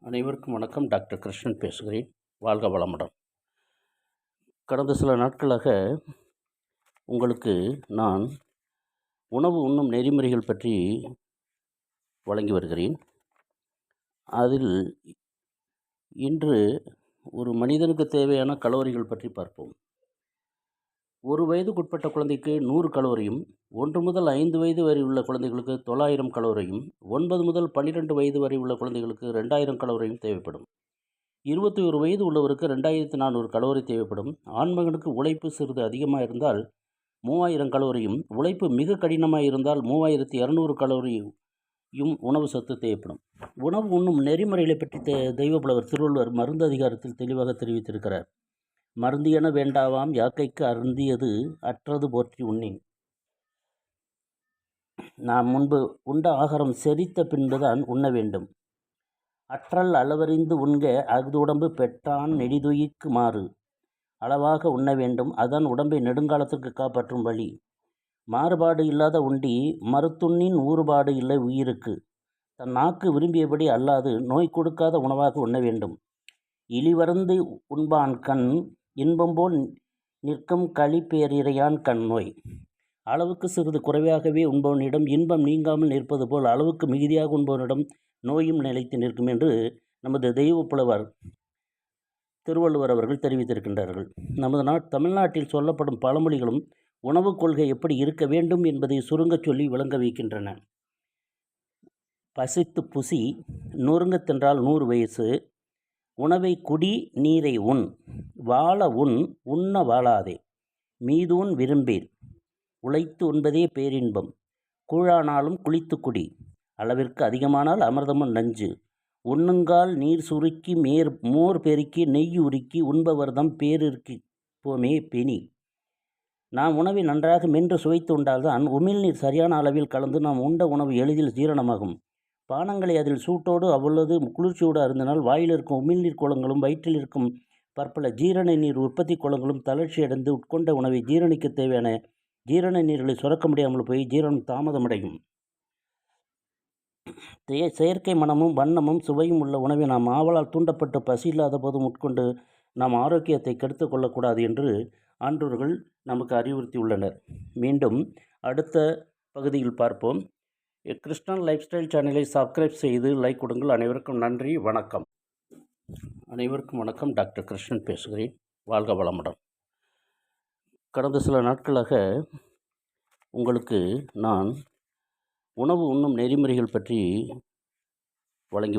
அனைவருக்கும் வணக்கம். டாக்டர் கிருஷ்ணன் பேசுகிறேன். வாழ்க வளமுடன். கடந்த சில நாட்களாக உங்களுக்கு நான் உணவு உண்ணும் நெறிமுறைகள் பற்றி வழங்கி வருகிறேன். அதில் இன்று ஒரு மனிதனுக்கு தேவையான கலோரிகள் பற்றி பார்ப்போம். ஒரு வயதுக்குட்பட்ட குழந்தைக்கு நூறு கலோரியும் ஒன்று முதல் ஐந்து வயது வரை உள்ள குழந்தைகளுக்கு தொள்ளாயிரம் கலோரியும் ஒன்பது முதல் பன்னிரெண்டு வயது வரை உள்ள குழந்தைகளுக்கு ரெண்டாயிரம் கலோரியும் தேவைப்படும். இருபத்தி ஒரு வயது உள்ளவருக்கு ரெண்டாயிரத்து நானூறு கலோரி தேவைப்படும். ஆண்மகனுக்கு உழைப்பு சிறிது அதிகமாக இருந்தால் மூவாயிரம் கலோரியும் உழைப்பு மிக கடினமாக இருந்தால் மூவாயிரத்து இரநூறு கலோரியும் உணவு சத்து தேவைப்படும். உணவு உண்ணும் நெறிமுறைகளை பற்றி தெ தெய்வப்புலவர் திருவள்ளுவர் மருந்து அதிகாரத்தில் தெளிவாக தெரிவித்திருக்கிறார். மருந்து என வேண்டாவாம் யாக்கைக்கு அருந்தியது அற்றது போற்றி உண்ணின். நாம் முன்பு உண்ட ஆகாரம் செரித்த பின்புதான் உண்ண வேண்டும். அற்றல் அளவறிந்து உண்க அஃது உடம்பு பெற்றான் நெடிதுயிக்கு மாறு. அளவாக உண்ண வேண்டும் அதன் உடம்பை நெடுங்காலத்திற்கு காப்பாற்றும் வழி. மாறுபாடு இல்லாத உண்டி மருத்துண்ணின் ஊறுபாடு இல்லை உயிருக்கு. தன் நாக்கு விரும்பியபடி அல்லாது நோய் கொடுக்காத உணவாக உண்ண வேண்டும். இழிவருந்து உண்பான் கண் இன்பம் போல் நிற்கும் களி பேரிரையான் அளவுக்கு சிறிது குறைவாகவே உண்பவனிடம் இன்பம் நீங்காமல் நிற்பது போல் அளவுக்கு மிகுதியாக உண்பவனிடம் நோயும் நிலைத்து நிற்கும் என்று நமது தெய்வ புலவர் திருவள்ளுவர் அவர்கள் தெரிவித்திருக்கின்றார்கள். நமது நாட் தமிழ்நாட்டில் சொல்லப்படும் பழமொழிகளும் உணவுக் கொள்கை எப்படி இருக்க வேண்டும் என்பதை சுருங்கச் சொல்லி விளங்க வைக்கின்றன. பசித்து புசி நொறுங்க தின்றால் நூறு வயசு உணவை குடி நீரை உண். வாழ உண் உண்ண வாழாதே. மீதூன் விரும்பீர். உழைத்து உண்பதே பேரின்பம். கூழானாலும் குளித்து குடி. அளவிற்கு அதிகமானால் அமிர்தமும் நஞ்சு. உண்ணுங்கால் நீர் சுருக்கி மேர் மோர் பெருக்கி நெய் உருக்கி உண்பவர்தம் பேரிருக்கி போமே பெனி நாம் உணவை நன்றாக மென்று சுவைத்து உண்டால்தான் உமிழ்நீர் சரியான அளவில் கலந்து நாம் உண்ட உணவு எளிதில் ஜீரணமாகும். பானங்களை அதில் சூட்டோடு அவ்வளவு குளிர்ச்சியோடு அருந்தினால் வாயில் இருக்கும் உமிழ்நீர் குளங்களும் வயிற்றில் இருக்கும் பற்பல ஜீரண நீர் உற்பத்தி குளங்களும் தளர்ச்சி அடைந்து உட்கொண்ட உணவை ஜீரணிக்க தேவையான ஜீரண நீர்களை சுரக்க முடியாமல் போய் ஜீரணம் தாமதமடையும். செயற்கை மனமும் வண்ணமும் சுவையும் உள்ள உணவை நாம் ஆவலால் தூண்டப்பட்டு பசி இல்லாத போதும் உட்கொண்டு நாம் ஆரோக்கியத்தை கெடுத்து கொள்ளக்கூடாது என்று ஆன்றோர்கள் நமக்கு அறிவுறுத்தியுள்ளனர். மீண்டும் அடுத்த பகுதியில் பார்ப்போம். கிருஷ்ணன் லைஃப் ஸ்டைல் சேனலை சப்ஸ்கிரைப் செய்து லைக் கொடுங்கள். அனைவருக்கும் நன்றி. வணக்கம். அனைவருக்கும் வணக்கம். டாக்டர் கிருஷ்ணன் பேசுகிறேன். வாழ்க வளமுடன். கடந்த சில நாட்களாக உங்களுக்கு நான் உணவு உண்ணும் நெறிமுறைகள் பற்றி வழங்கி